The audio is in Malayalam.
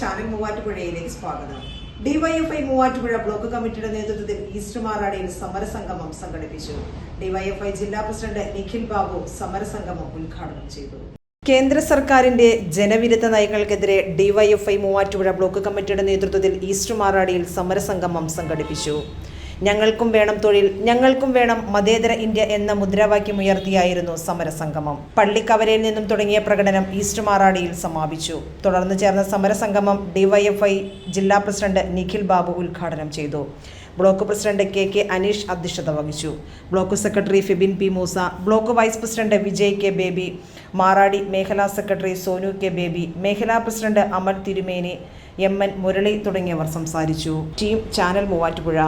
ചാനൽ മൂവാറ്റുപുഴയിലേക്ക് സ്വാഗതം. ഡിവൈഎഫ്ഐ മൂവാറ്റുപുഴ ബ്ലോക്ക് കമ്മിറ്റിയുടെ നേതൃത്വത്തിൽ ഈസ്റ്റ് മാറാടിയിൽ സമരസംഗമം സംഘടിപ്പിച്ചു. ഡിവൈഎഫ്ഐ ജില്ലാ പ്രസിഡന്റ് നിഖിൽ ബാബു സമരസംഗമം ഉദ്ഘാടനം ചെയ്തു. കേന്ദ്ര സർക്കാരിന്റെ ജനവിരുദ്ധ നയങ്ങൾക്കെതിരെ ഡിവൈഎഫ്ഐ മൂവാറ്റുപുഴ ബ്ലോക്ക് കമ്മിറ്റിയുടെ നേതൃത്വത്തിൽ ഈസ്റ്റ് മാറാടിയിൽ സമരസംഗമം സംഘടിപ്പിച്ചു. ഞങ്ങൾക്കും വേണം തൊഴിൽ ഞങ്ങൾക്കും വേണം മതേതര ഇന്ത്യ എന്ന മുദ്രാവാക്യം ഉയർത്തിയായിരുന്നു സമരസംഗമം. പള്ളിക്കവരയിൽ നിന്നും തുടങ്ങിയ പ്രകടനം ഈസ്റ്റ് മാറാടിയിൽ സമാപിച്ചു. തുടർന്ന് ചേർന്ന സമരസംഗമം ഡിവൈഎഫ്ഐ ജില്ലാ പ്രസിഡന്റ് നിഖിൽ ബാബു ഉദ്ഘാടനം ചെയ്തു. Block president K K Aneesh അധ്യക്ഷത വഹിച്ചു. Block secretary Fibin P Moosa block vice president Vijay K Baby Maradi മേഖലാ സെക്രട്ടറി സോനു കെ ബേബി മേഖലാ president Amar Thirumeni M N Murali തുടങ്ങിയവർ സംസാരിച്ചു. Team channel Muvattupuzha.